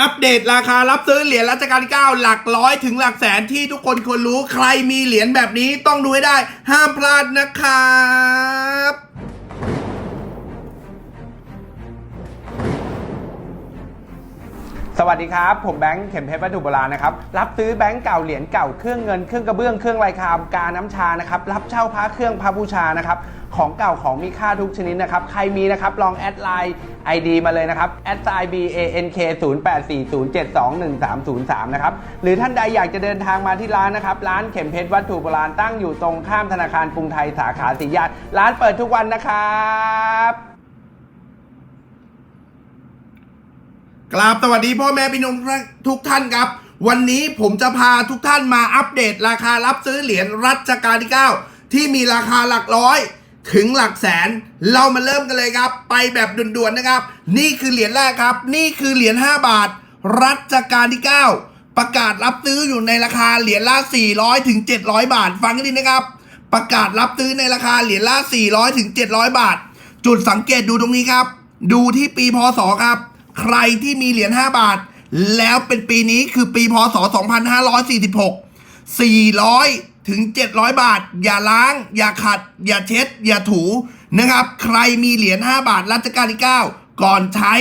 อัปเดตราคารับซื้อเหรียญรัชกาลที่9หลักร้อยถึงหลักแสนที่ทุกคนควรรู้ใครมีเหรียญแบบนี้ต้องดูให้ได้ ห้ามพลาดนะครับสวัสดีครับ ผมแบงค์เข็มเพชรวัตถุโบราณนะครับ รับซื้อแบงค์เก่าเหรียญเก่าเครื่องเงินเครื่องกระเบื้องเครื่องลายคามกาน้ำชานะครับรับเช่าพระเครื่องพระบูชานะครับของเก่าของมีค่าทุกชนิดนะครับใครมีนะครับลองแอดไลน์ ID มาเลยนะครับแอดไซน์ B A N K 0 8 4 0 7 2 1 3 0 3นะครับ หรือท่านใดอยากจะเดินทางมาที่ร้านนะครับ ร้านเข็มเพชรวัตถุโบราณตั้งอยู่ตรงข้ามธนาคารกรุงไทยสาขาสีย่านร้านเปิดทุกวันนะครับกราบสวัสดีพ่อแม่พี่น้องทุกท่านครับ วันนี้ผมจะพาทุกท่านมาอัปเดตราคารับซื้อเหรียญรัชกาลที่ 9 ที่มีราคาหลักร้อย ถึงหลักแสน เรามาเริ่มกันเลยครับ ไปแบบด่วนๆนะครับ นี่คือเหรียญแรกครับ นี่คือเหรียญ5บาท รัชกาลที่ 9 ประกาศรับซื้ออยู่ในราคาเหรียญละ 400ถึง700 บาท ฟังกันดีนะครับ ประกาศรับซื้อในราคาเหรียญละ 400ถึง700 บาท จุดสังเกตดูตรงนี้ครับ ดูที่ปีพศครับ ใครที่มีเหรียญ5บาท แล้วเป็นปีนี้คือปีพศ 2546 400 ถึง 700 บาท อย่าล้าง อย่าขัด อย่าเช็ด อย่าถูนะครับ ใครมีเหรียญ5บาทรัชกาลที่9ก่อนใช้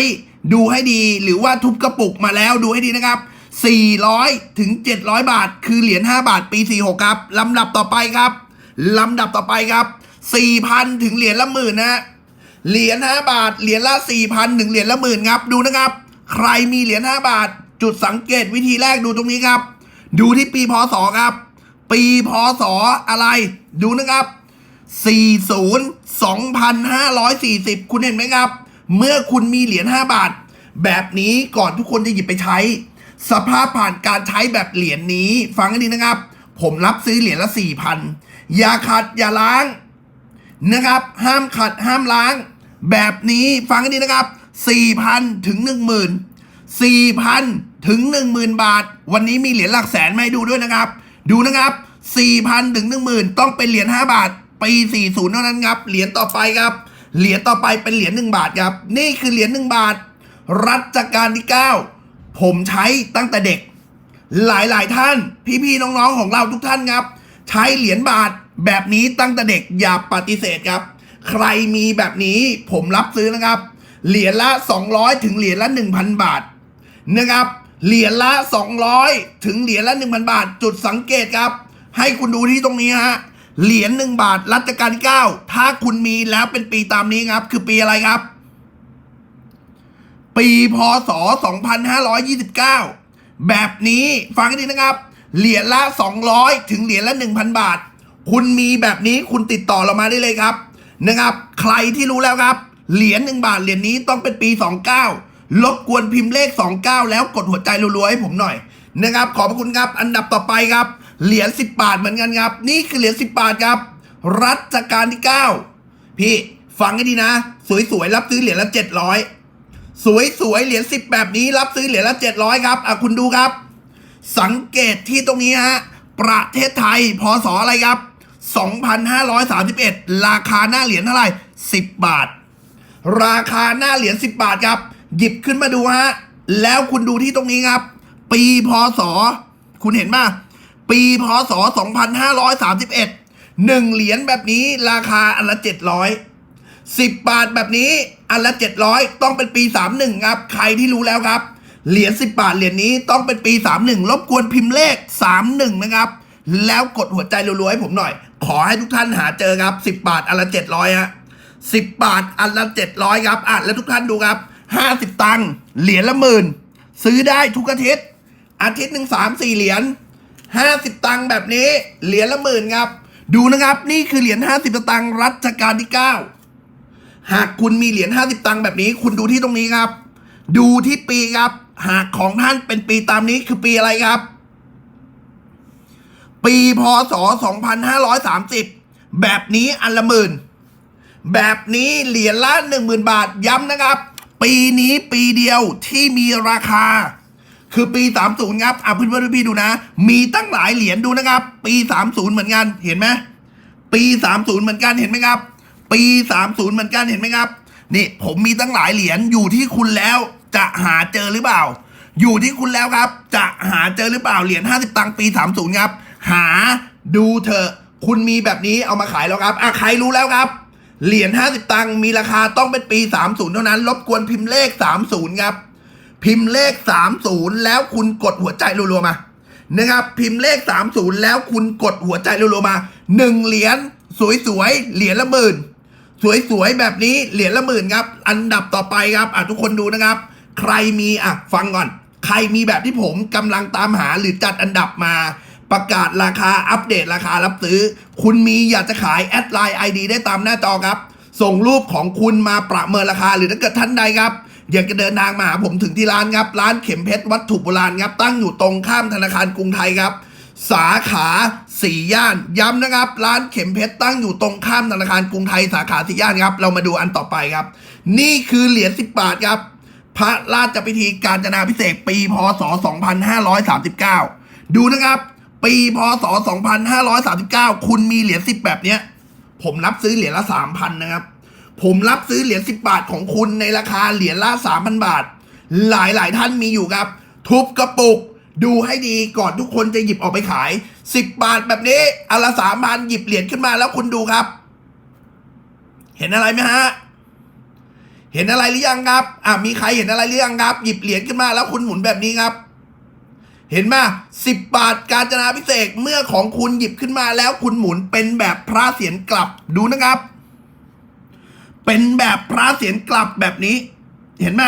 ดูให้ดีหรือว่าทุบกระปุกมาแล้วดูให้ดีนะครับ 400 ถึง 700 บาท คือเหรียญ5บาทปี 46 ครับลำดับต่อไปครับลำดับต่อไปครับ 4,000 ถึงเหรียญละหมื่นนะเหรียญ5บาทเหรียญละ 4,000 ถึงเหรียญละหมื่นครับดูนะครับ ใครมีเหรียญ5บาท จุดสังเกตวิธีแรกดูตรงนี้ครับ ดูที่ปีพศครับ ปีพศอะไร ดูนะครับ 40 2540 คุณเห็นไหมครับ เมื่อคุณมีเหรียญ 5 บาท แบบนี้ก่อนทุกคนจะหยิบไปใช้ สภาพผ่านการใช้แบบเหรียญนี้ ฟังให้ดีนะครับ ผมรับซื้อเหรียญละ 4,000 อย่าขัดอย่าล้างนะครับ ห้ามขัดห้ามล้าง แบบนี้ฟังให้ดีนะครับ 4,000 ถึง 10,000 4,000 ถึง 10,000 บาท วันนี้มีเหรียญหลักแสนมาให้ดูด้วยนะครับ ดูนะครับ 4,000 ถึง 10,000 ต้องเป็นเหรียญ5บาท ปี 40 เท่านั้นครับ เหรียญต่อไปครับ เหรียญต่อไปเป็นเหรียญ1บาทครับ นี่คือเหรียญ1บาท รัชกาลที่ 9 ผมใช้ตั้งแต่เด็ก หลายๆท่าน พี่ๆน้องๆของเราทุกท่านครับ ใช้เหรียญบาทแบบนี้ตั้งแต่เด็กอย่าปฏิเสธครับ ใครมีแบบนี้ผมรับซื้อนะครับ เหรียญละ 200 ถึงเหรียญละ 1,000 บาทนะครับ เหรียญละ 200 ถึงเหรียญละ 1,000 บาท จุดสังเกตครับ ให้คุณดูที่ตรงนี้ฮะ เหรียญ1บาทรัชกาลที่9ถ้าคุณมีแล้วเป็นปีตามนี้ครับ คือปีอะไรครับ ปีพศ 2529 แบบนี้ฟังให้ดีนะครับ เหรียญละ 200 ถึงเหรียญละ 1,000 บาท คุณมีแบบนี้คุณติดต่อเรามาได้เลยครับนะครับ ใครที่รู้แล้วครับ เหรียญ1บาทเหรียญนี้ต้องเป็นปี 29 ลบกวนพิมพ์เลข 29 แล้วกดหัวใจรัวๆให้ผมหน่อยนะครับ ขอบคุณครับอันดับต่อไปครับ เหรียญ10 บาทเหมือนกันครับ นี่คือเหรียญ10 บาทครับ รัชกาลที่ 9 พี่ฟังให้ดีนะ สวยๆรับซื้อเหรียญละ 700 สวยสวยๆเหรียญสิบแบบนี้รับซื้อเหรียญละเจ็ดร้อยครับอะคุณดูครับ สังเกตที่ตรงนี้ฮะประเทศไทยพศอะไรครับ 2,531 ราคาหน้าเหรียญเท่าไหร่ 10 บาท ราคาหน้าเหรียญ 10 บาทครับ หยิบขึ้นมาดูฮะ แล้วคุณดูที่ตรงนี้ครับ ปีพศ คุณเห็นป่ะ ปีพศ 2531หนึ่งเหรียญแบบนี้ราคาอันละ 700 10 บาทแบบนี้อันละ 700 ต้องเป็นปี 31 ครับ ใครที่รู้แล้วครับ เหรียญ10 บาทเหรียญนี้ต้องเป็นปี 31 รบกวนพิมพ์เลข 31 นะครับ แล้วกดหัวใจรัวๆให้ผมหน่อย ขอให้ทุกท่านหาเจอครับ 10 บาทอันละ 700ฮะ10 บาทอันละ 700 ครับอะแล้วทุกท่านดูครับ 50 ตังค์เหรียญละหมื่นซื้อได้ทุกอาทิตย์ อาทิตย์หนึ่งสามสี่เหรียญ50 ตังค์แบบนี้เหรียญละหมื่นครับ ดูนะครับ นี่คือเหรียญ50 ตังค์รัชกาลที่ 9 หากคุณมีเหรียญ50 ตังค์แบบนี้ คุณดูที่ตรงนี้ครับ ดูที่ปีครับ หากของท่านเป็นปีตามนี้คือปีอะไรครับ ปีพศ 2530 แบบนี้อันละหมื่นแบบนี้เหรียญละ10,000 บาทย้ำนะครับ ปีนี้ปีเดียวที่มีราคา คือปี 30ครับอะเพื่อนเพื่อนพี่ดูนะ มีตั้งหลายเหรียญดูนะครับ ปี 30 เหมือนกันเห็นไหมปี 30 เหมือนกันเห็นไหมครับ ปี 30 เหมือนกันเห็นไหมครับนี่ผมมีตั้งหลายเหรียญอยู่ที่คุณแล้วจะหาเจอหรือเปล่า อยู่ที่คุณแล้วครับ จะหาเจอหรือเปล่าเหรียญ50 ตังค์ปี 30 ครับ หาดูเถอะคุณมีแบบนี้เอามาขายแล้วครับอะใครรู้แล้วครับ เหรียญ50 ตังค์มีราคาต้องเป็นปี 30 เท่านั้น รบกวนพิมพ์เลข 30 ครับ พิมพ์เลข 30 แล้วคุณกดหัวใจรัวๆมานะครับ พิมพ์เลข 30 แล้วคุณกดหัวใจรัวๆมา 1 เหรียญสวยๆเหรียญละหมื่น สวยๆแบบนี้เหรียญละหมื่นครับ อันดับต่อไปครับอะทุกคนดูนะครับ ใครมีอะฟังก่อน ใครมีแบบที่ผมกำลังตามหาหรือจัดอันดับมา ประกาศราคาอัปเดตราคารับซื้อ คุณมีอยากจะขายแอดไลน์ไอดีได้ตามหน้าจอครับ ส่งรูปของคุณมาประเมินราคาหรือถ้าเกิดท่านใดครับ อยากจะเดินทางมาหาผมถึงที่ร้านครับ ร้านเข็มเพชรวัตถุโบราณครับ ตั้งอยู่ตรงข้ามธนาคารกรุงไทยครับ สาขาสี่ย่าน ย้ำนะครับ ร้านเข็มเพชรตั้งอยู่ตรงข้ามธนาคารกรุงไทยสาขาสี่ย่านครับ เรามาดูอันต่อไปครับ นี่คือเหรียญ10บบาทครับ พระราชพิธีการจนาพิเศษปีพศ 2539 ดูนะครับ ปีพศ 2539 คุณมีเหรียญ10แบบเนี้ย ผมรับซื้อเหรียญละ3,000นนะครับ ผมรับซื้อเหรียญ10บบาทของคุณในราคาเหรียญละ3,000บาท หลายหลายท่านมีอยู่ครับ ทุบกระปุก ดูให้ดีก่อนทุกคนจะหยิบออกไปขาย 10 บาทแบบนี้อันละ3,000หยิบเหรียญขึ้นมาแล้วคุณดูครับ เห็นอะไรไหมฮะ เห็นอะไรหรือยังครับ อะมีใครเห็นอะไรหรือยังครับ หยิบเหรียญขึ้นมาแล้วคุณหมุนแบบนี้ครับ เห็นไหมสิบบาทการจนาพิเศษเมื่อของคุณหยิบขึ้นมาแล้วคุณหมุนเป็นแบบพระเสียรกลับดูนะครับ เป็นแบบพระเสียรกลับแบบนี้ เห็นไหม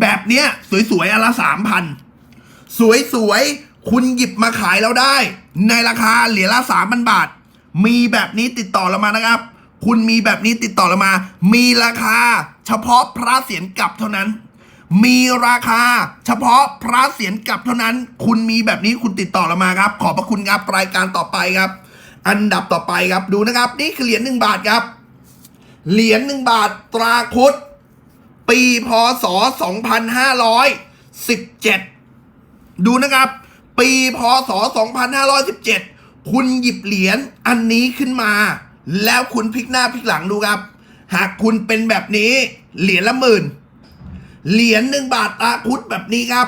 แบบเนี้ย สวยๆอนละสามพันสวยๆคุณหยิบมาขายแล้วได้ ในราคาเหรียญละสามพันบาท มีแบบนี้ติดต่อเรามานะครับ คุณมีแบบนี้ติดต่อเรามา มีราคา เฉพาะพระเสียรกลับเท่านั้น มีราคาเฉพาะพระเสียรกลับเท่านั้น คุณมีแบบนี้คุณติดต่อเรามาครับ ขอบพระคุณครับรายการต่อไปครับ อันดับต่อไปครับดูนะครับ นี่คือเหรียญหนึ่งบาทครับ เหรียญหนึ่งบาทตราคุดปีพศ 2517 ดูนะครับ ปีพศ 2517 คุณหยิบเหรียญอันนี้ขึ้นมา แล้วคุณพลิกหน้าพลิกหลังดูครับ หากคุณเป็นแบบนี้เหรียญละหมื่น เหรียญหนึ่งบาทตราคุดแบบนี้ครับ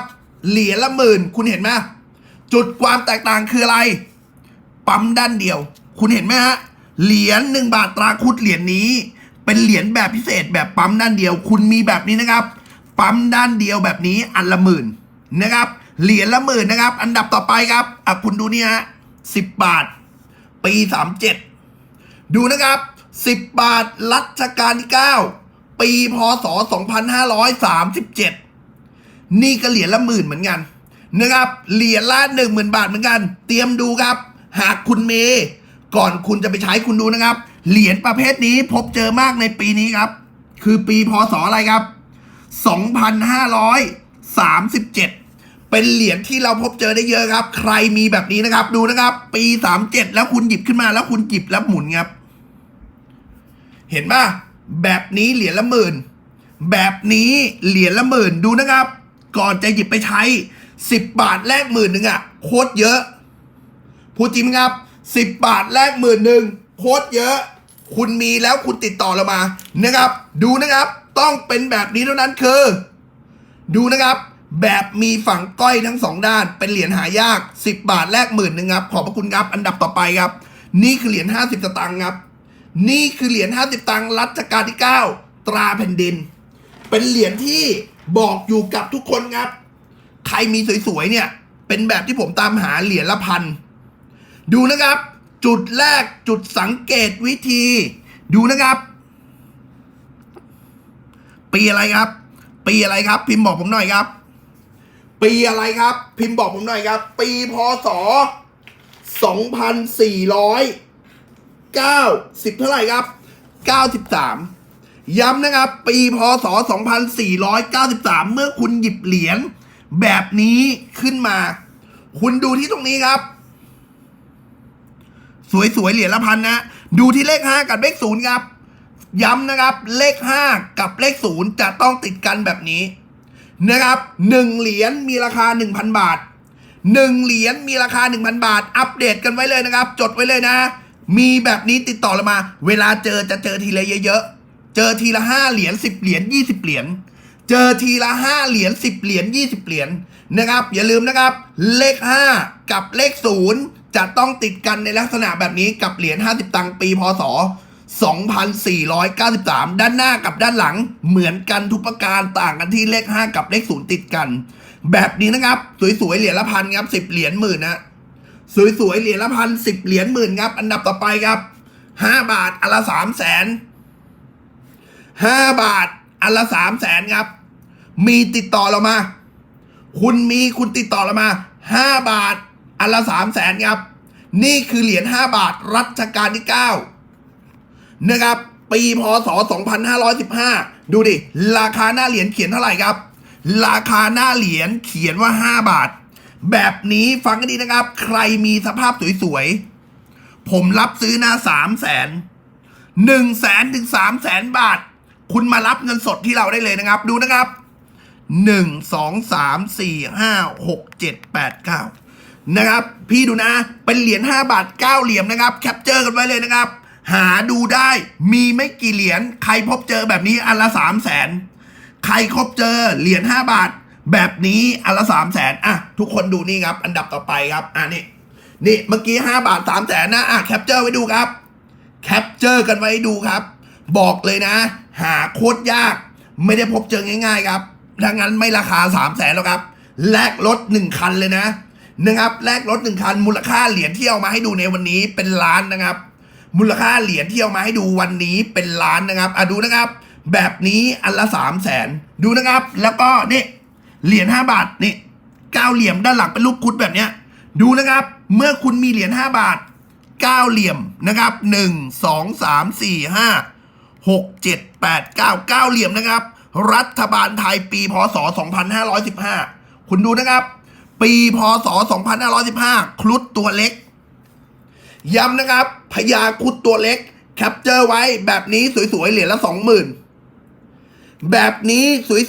เหรียญละหมื่น คุณเห็นไหมจุดความแตกต่างคืออะไร ปั๊มด้านเดียว คุณเห็นไหมฮะ เหรียญหนึ่งบาทตราคุดเหรียญนี้ เป็นเหรียญแบบพิเศษแบบปั๊มด้านเดียว คุณมีแบบนี้นะครับ ปั๊มด้านเดียวแบบนี้อันละหมื่นนะครับ เหรียญละหมื่นนะครับ อันดับต่อไปครับอะคุณดูนี่ฮะสิบบาท ปีสามเจ็ดดูนะครับ10บบาทรัชกาลที่9 ปีพศ 2537 นี่ก็เหรียญละหมื่นเหมือนกันนะครับ เหรียญละหนึ่งหมื่นบาทเหมือนกัน เตรียมดูครับ หากคุณเมก่อนคุณจะไปใช้คุณดูนะครับ เหรียญประเภทนี้พบเจอมากในปีนี้ครับ คือปีพศอะไรครับ 2537 เป็นเหรียญที่เราพบเจอได้เยอะครับ ใครมีแบบนี้นะครับ ดูนะครับ ปี 37 แล้วคุณหยิบขึ้นมาแล้วคุณหยิบแล้วหมุนครับ เห็นป่ะ แบบนี้เหรียญละหมื่น แบบนี้เหรียญละหมื่นดูนะครับ ก่อนจะหยิบไปใช้ 10 บาทแลกหมื่นหนึ่งอะโคตรเยอะพูดจริงครับ 10 บาทแลกหมื่นหนึ่งโคตรเยอะ คุณมีแล้วคุณติดต่อเรามานะครับ ดูนะครับต้องเป็นแบบนี้เท่านั้นคือ ดูนะครับ แบบมีฝั่งก้อยทั้งสองด้าน เป็นเหรียญหายาก 10 บาทแลกหมื่นหนึ่งครับขอบพระคุณครับอันดับต่อไปครับ นี่คือเหรียญ50สตางค์ครับ นี่คือเหรียญ50 ตังค์รัชกาลที่ 9 ตราแผ่นดิน เป็นเหรียญที่บอกอยู่กับทุกคนครับ ใครมีสวยๆเนี่ย เป็นแบบที่ผมตามหาเหรียญละพัน ดูนะครับ จุดแรกจุดสังเกตวิธี ดูนะครับ ปีอะไรครับ ปีอะไรครับ พิมพ์บอกผมหน่อยครับ ปีอะไรครับ พิมพ์บอกผมหน่อยครับ ปีพศ2400 เก้าสิบเท่าไหร่ครับเก้าสิบสามย้ำนะครับ ปีพศสองพันสี่ร้อยเก้าสิบสามเมื่อคุณหยิบเหรียญแบบนี้ขึ้นมา คุณดูที่ตรงนี้ครับ สวยๆ เหรียญละพันนะ ดูที่เลขห้ากับเลขศูนย์ครับ ย้ำนะครับ เลขห้ากับเลขศูนย์จะต้องติดกันแบบนี้นะครับหนึ่งเหรียญมีราคาหนึ่งพันบาทหนึ่งเหรียญมีราคาหนึ่งพันบาท อัปเดตกันไว้เลยนะครับ จดไว้เลยนะ มีแบบนี้ติดต่อเรามา เวลาเจอจะเจอทีละเยอะๆ เจอทีละห้าเหรียญสิบเหรียญยี่สิบเหรียญ เจอทีละ5เหรียญ10เหรียญ20เหรียญนะครับ อย่าลืมนะครับ เลข5กับเลข0จะต้องติดกันในลักษณะแบบนี้กับเหรียญ50ตังค์ปีพศ2493 ด้านหน้ากับด้านหลังเหมือนกันทุกประการต่างกันที่เลข 5 กับเลข 0 ติดกัน แบบนี้นะครับ สวยๆ เหรียญละพันครับ 10 เหรียญหมื่นนะ สวยๆเหรียญละพันสิบเหรียญหมื่นครับ อันดับต่อไปครับห้าบาทอันละสามแสนห้าบาทอันละสามแสนครับ มีติดต่อเรามา คุณมีคุณติดต่อเรามาห้าบาทอันละสามแสนครับ นี่คือเหรียญห้าบาทรัชกาลที่เก้านะครับ ปีพศ 2515 ดูดิ ราคาหน้าเหรียญเขียนเท่าไหร่ครับ ราคาหน้าเหรียญเขียนว่า 5 บาท แบบนี้ฟังกันดีนะครับ ใครมีสภาพสวยๆ ผมรับซื้อหน้าสามแสนหนึ่งแสนถึงสามแสนบาท คุณมารับเงินสดที่เราได้เลยนะครับ ดูนะครับหนึ่งสองสามสี่ห้าหกเจ็ดแปดเก้านะครับ พี่ดูนะ เป็นเหรียญห้าบาทเก้าเหลี่ยมนะครับ แคปเจอร์กันไว้เลยนะครับ หาดูได้มีไม่กี่เหรียญใครพบเจอแบบนี้อันละสามแสนใครครบเจอเหรียญห้าบาท แบบนี้อันละสามแสนอะทุกคนดูนี่ครับ อันดับต่อไปครับอะนี่นี่เมื่อกี้ห้าบาทสามแสนนะอะแคปเจอร์ไว้ดูครับแคปเจอร์กันไว้ดูครับ บอกเลยนะ หาโคตรยาก ไม่ได้พบเจอง่าย ๆ ครับถ้างั้นไม่ราคาสามแสนแล้วครับแลกรถหนึ่งคันเลยนะนะครับแลกรถหนึ่งคันมูลค่าเหรียญที่เอามาให้ดูในวันนี้เป็นล้านนะครับ มูลค่าเหรียญที่เอามาให้ดูวันนี้เป็นล้านนะครับอะดูนะครับ แบบนี้อันละสามแสนดูนะครับ แล้วก็นี่ เหรียญห้าบาทนี่เก้าเหลี่ยมด้านหลังเป็นรูปคุดแบบเนี้ยดูนะครับ เมื่อคุณมีเหรียญห้าบาทเก้าเหลี่ยมนะครับหนึ่งสองสามสี่ห้าหกเจ็ดแปดเก้าเก้าเหลี่ยมนะครับ รัฐบาลไทยปีพศสองพันห้าร้อยสิบห้าคุณดูนะครับ ปีพศสองพันห้าร้อยสิบห้าครุฑตัวเล็กย้ำนะครับพญาครุดตัวเล็กแคปเจอร์ไว้แบบนี้สวยๆเหรียญละสองหมื่นแบบนี้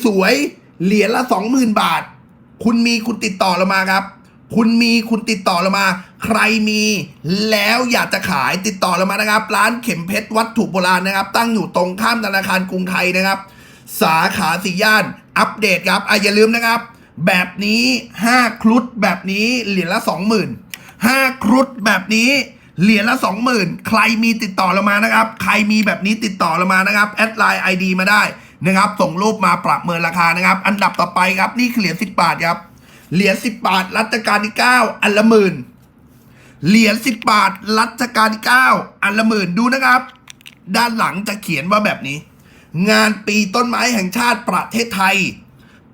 สวยๆ เหรียญละสองหมื่นบาท คุณมีคุณติดต่อเรามาครับ คุณมีคุณติดต่อเรามา ใครมีแล้วอยากจะขายติดต่อเรามานะครับ ร้านเข็มเพชรวัตถุโบราณนะครับ ตั้งอยู่ตรงข้ามธนาคารกรุงไทยนะครับ สาขาสี่ย่านอัปเดตครับอะอย่าลืมนะครับ แบบนี้ห้าครุฑแบบนี้เหรียญละสองหมื่นห้าครุฑแบบนี้เหรียญละสองหมื่นใครมีติดต่อเรามานะครับ ใครมีแบบนี้ติดต่อเรามานะครับ แอดไลน์ไอดีมาได้ นะครับ ส่งรูปมาปรับเมินราคานะครับ อันดับต่อไปครับ นี่คือเหรียญสิบบาทครับ เหรียญสิบบาท รัชกาลที่เก้าอันละหมื่น เหรียญสิบบาท รัชกาลที่เก้าอันละหมื่นดูนะครับ ด้านหลังจะเขียนว่าแบบนี้ งานปีต้นไม้แห่งชาติประเทศไทย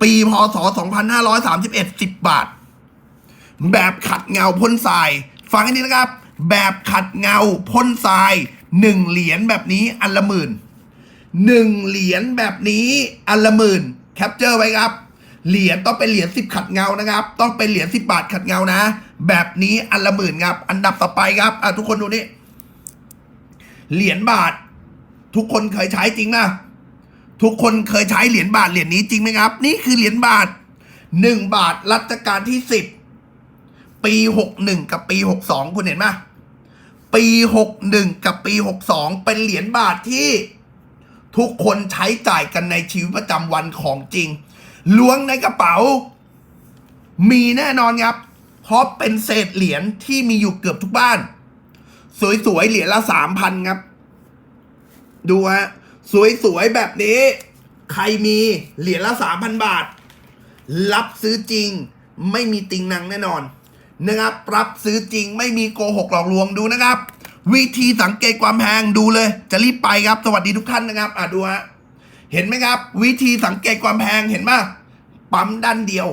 ปีพศ 2531 10 บาท แบบขัดเงาพ่นทราย ฟังให้ดีนะครับ แบบขัดเงาพ่นทรายหนึ่งเหรียญแบบนี้อันละหมื่น หนึ่งเหรียญแบบนี้อันละหมื่นแคปเจอร์ไว้ครับ เหรียญต้องเป็นเหรียญสิบขัดเงานะครับ ต้องเป็นเหรียญสิบบาทขัดเงานะ แบบนี้อันละหมื่นครับ อันดับต่อไปครับอะทุกคนดูนี่เหรียญบาท ทุกคนเคยใช้จริงนะทุกคนเคยใช้เหรียญบาทเหรียญนี้จริงไหมครับ นี่คือเหรียญบาทหนึ่งบาทรัชกาลที่สิบปีหกหนึ่งกับปีหกสองคุณเห็นไหมปีหกหนึ่งกับปีหกสองเป็นเหรียญบาทที่ ทุกคนใช้จ่ายกันในชีวิตประจำวันของจริง ล้วงในกระเป๋า มีแน่นอนครับ เพราะเป็นเศษเหรียญที่มีอยู่เกือบทุกบ้าน สวยๆเหรียญละสามพันครับ ดูฮะสวยๆแบบนี้ ใครมีเหรียญละสามพันบาท รับซื้อจริงไม่มีติงนังแน่นอนนะครับรับซื้อจริงไม่มีโกหกหลอกลวงดูนะครับ วิธีสังเกตความแพงดูเลย จะรีบไปครับ สวัสดีทุกท่านนะครับ อะดูฮะเห็นไหมครับ วิธีสังเกตความแพงเห็นปะปั๊มด้านเดียว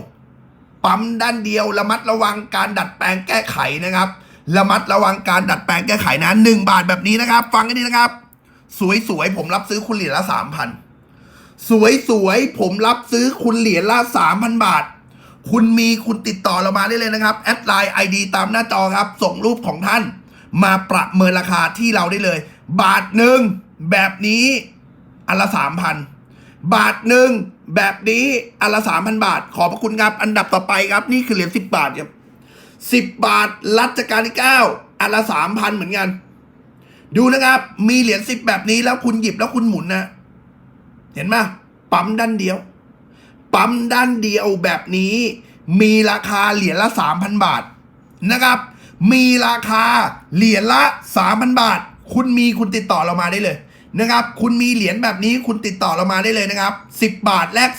ปั๊มด้านเดียวระมัดระวังการดัดแปลงแก้ไขนะครับ ระมัดระวังการดัดแปลงแก้ไขนะหนึ่งบาทแบบนี้นะครับ ฟังให้ดีนะครับ สวยๆผมรับซื้อคุณเหรียญละสามพันสวยๆผมรับซื้อคุณเหรียญละสามพันบาทคุณมีคุณติดต่อเรามาได้เลยนะครับ แอดไลน์ไอดีตามหน้าจอครับ ส่งรูปของท่าน มาประเมินราคาที่เราได้เลย บาทหนึ่งแบบนี้อันละสามพันบาทหนึ่งแบบนี้อันละสามพันบาท ขอบพระคุณครับ อันดับต่อไปครับ นี่คือเหรียญสิบบาทครับสิบบาทรัชกาลที่เก้าอันละสามพันเหมือนกัน ดูนะครับ มีเหรียญสิบแบบนี้แล้วคุณหยิบแล้วคุณหมุนนะ เห็นไหมปั๊มด้านเดียว ปั๊มด้านเดียวแบบนี้ มีราคาเหรียญละ3,000บาทนะครับ มีราคาเหรียญละ 3,000 บาท คุณมีคุณติดต่อเรามาได้เลยนะครับ คุณมีเหรียญแบบนี้คุณติดต่อเรามาได้เลยนะครับ 10 บาทแลก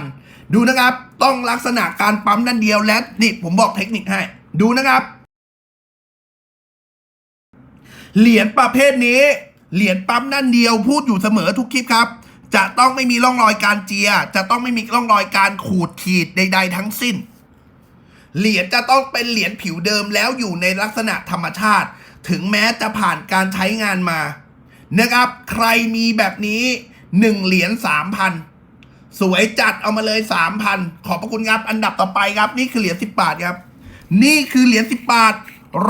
3,000 ดูนะครับ ต้องลักษณะการปั๊มด้านเดียวและนี่ผมบอกเทคนิคให้ ดูนะครับ เหรียญประเภทนี้ เหรียญปั๊มด้านเดียวพูดอยู่เสมอทุกคลิปครับ จะต้องไม่มีร่องรอยการเจีย จะต้องไม่มีร่องรอยการขูดขีดใด ๆ ทั้งสิ้น เหรียญจะต้องเป็นเหรียญผิวเดิมแล้วอยู่ในลักษณะธรรมชาติ ถึงแม้จะผ่านการใช้งานมานะครับ ใครมีแบบนี้หนึ่งเหรียญสามพันสวยจัดเอามาเลยสามพันขอบพระคุณครับ อันดับต่อไปครับ นี่คือเหรียญสิบบาทครับ นี่คือเหรียญสิบบาท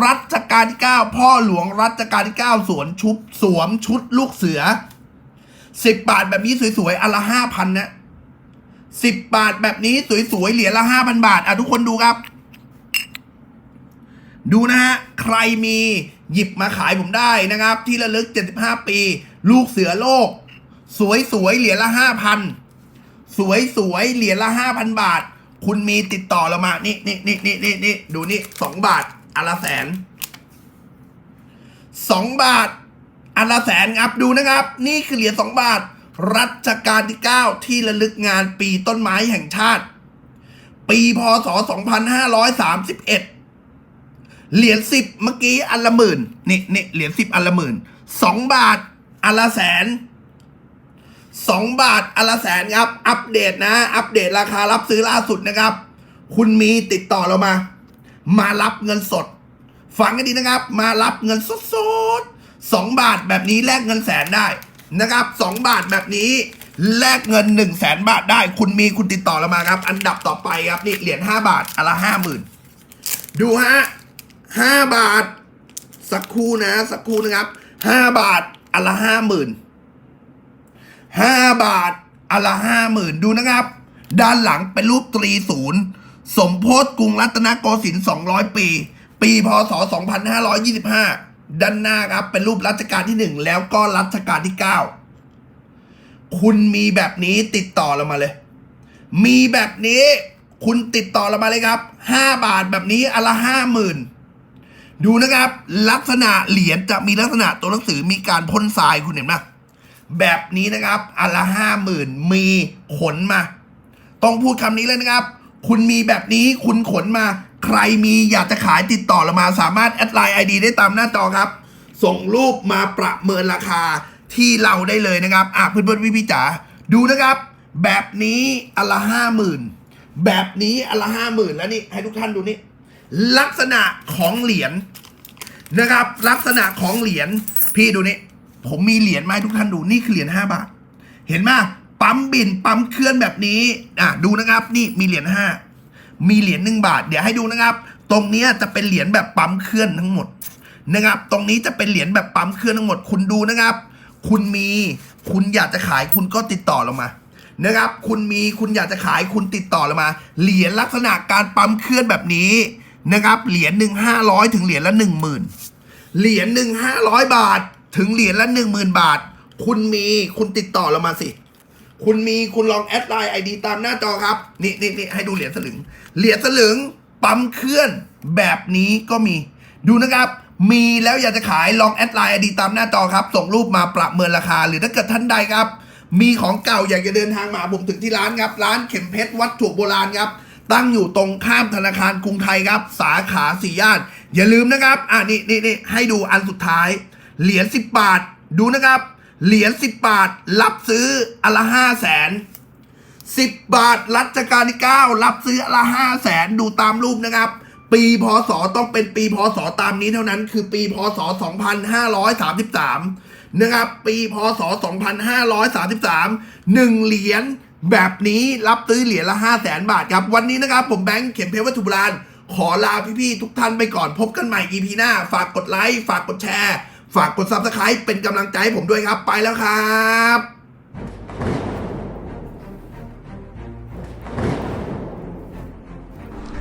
รัชกาลที่เก้าพ่อหลวงรัชกาลที่เก้าสวนชุบสวมชุดลูกเสือสิบบาทแบบนี้สวยๆอันละห้าพันนะ สิบบาทแบบนี้สวยๆ เหรียญละห้าพันบาท อะ ทุกคนดูครับ ดูนะฮะ ใครมีหยิบมาขายผมได้นะครับ ที่ระลึก 75 ปี ลูกเสือโลก สวยสวยๆ เหรียญละ5,000สวยสวยๆเหรียญละ5,000บาท คุณมีติดต่อเรามา นี่นี่นี่นี่นี่นี่ดูนี่สองบาทอันละแสนสองบาทอันละแสนครับดูนะครับ นี่คือเหรียญสองบาท รัชกาลที่ 9 ที่ระลึกงานปีต้นไม้แห่งชาติ ปีพศ 2531 เหรียญสิบเมื่อกี้อันละหมื่นนี่นี่เหรียญสิบอันละหมื่นสองบาทอันละแสนสองบาทอันละแสนครับ อัปเดตนะ อัปเดตราคารับซื้อล่าสุดนะครับ คุณมีติดต่อเรามา มารับเงินสด ฟังกันดีนะครับ มารับเงินสดสดๆสองบาทแบบนี้แลกเงินแสนได้ นะครับสองบาทแบบนี้แลกเงินหนึ่งแสนบาทได้ คุณมีคุณติดต่อเรามาครับ อันดับต่อไปครับนี่เหรียญห้าบาทอันละห้าหมื่นดูฮะห้าบาท สักครู่นะ สักครู่นะครับห้าบาทอันละห้าหมื่นห้าบาทอันละห้าหมื่นดูนะครับ ด้านหลังเป็นรูปตรีศูนย์สมโพธกรุงรัตนโกสินทร์200 ปี ปีพศ 2525 ด้านหน้าครับ เป็นรูปรัชกาลที่หนึ่งแล้วก็รัชกาลที่ 9 คุณมีแบบนี้ติดต่อเรามาเลย มีแบบนี้คุณติดต่อเรามาเลยครับ 5 บาทแบบนี้อละห้าหมื่นดูนะครับ ลักษณะเหรียญจะมีลักษณะตัวหนังสือมีการพ่นทรายคุณเห็นไหมแบบนี้นะครับอันละห้าหมื่นมีขนมา ต้องพูดคำนี้เลยนะครับ คุณมีแบบนี้คุณขนมา ใครมีอยากจะขายติดต่อเรามาสามารถแอดไลน์ไอดีได้ตามหน้าจอครับ ส่งรูปมาประเมินราคาที่เราได้เลยนะครับ อะเพื่อนๆพี่ๆจ๋าดูนะครับ แบบนี้อัละห้าหมื่นแบบนี้อัละห้าหมื่นแล้วนี่ให้ทุกท่านดูนี่ลักษณะของเหรียญนะครับ ลักษณะของเหรียญพี่ดูนี่ผมมีเหรียญมาให้ทุกท่านดูนี่คือเหรียญห้าบาท เห็นไหมปั๊มบินปั๊มเคลื่อนแบบนี้อะดูนะครับ นี่มีเหรียญห้า มีเหรียญหนึ่งบาท เดี๋ยวให้ดูนะครับ ตรงนี้จะเป็นเหรียญแบบปั๊มเคลื่อนทั้งหมดนะครับ ตรงนี้จะเป็นเหรียญแบบปั๊มเคลื่อนทั้งหมด คุณดูนะครับ คุณมี คุณอยากจะขายคุณก็ติดต่อเรามานะครับ คุณมี คุณอยากจะขายคุณติดต่อเรามา เหรียญลักษณะการปั๊มเคลื่อนแบบนี้นะครับ เหรียญหนึ่งห้าร้อยถึงเหรียญละหนึ่งหมื่นเหรียญหนึ่งห้าร้อยบาท ถึงเหรียญละหนึ่งหมื่นบาท คุณมี คุณติดต่อเรามาสิคุณมีคุณลองแอดไลน์ไอดีตามหน้าจอครับ นี่นี่นี่ให้ดูเหรียญสลึง เหรียญสลึงปั๊มเคลื่อนแบบนี้ก็มี ดูนะครับ มีแล้วอยากจะขายลองแอดไลน์ไอดีตามหน้าจอครับ ส่งรูปมาประเมินราคา หรือถ้าเกิดท่านใดครับ มีของเก่าอยากจะเดินทางมาผมถึงที่ร้านครับ ร้านเข็มเพชรวัตถุโบราณครับ ตั้งอยู่ตรงข้ามธนาคารกรุงไทยครับ สาขาสี่ย่าน อย่าลืมนะครับ อ่านี่นี่นี่ให้ดูอันสุดท้าย เหรียญสิบบาท ดูนะครับ เหรียญสิบบาท รับซื้ออันละห้าแสน สิบบาทรัชกาลที่เก้ารับซื้อละห้าแสนดูตามรูปนะครับ ปีพศต้องเป็นปีพศตามนี้เท่านั้น คือปีพศ 2533 นะครับ ปีพศ 2533หนึ่งเหรียญแบบนี้รับซื้อเหรียญละ 5 0 0แสนบาทครับ วันนี้นะครับ ผมแบงค์เข็มเพชรวัตถุโบราณขอลาพี่ๆทุกท่านไปก่อนพบกันใหม่ EP หน้า ฝากกดไลค์ ฝากกดแชร์ ฝากกด Subscribe เป็นกำลังใจให้ผมด้วยครับ ไปแล้วครับ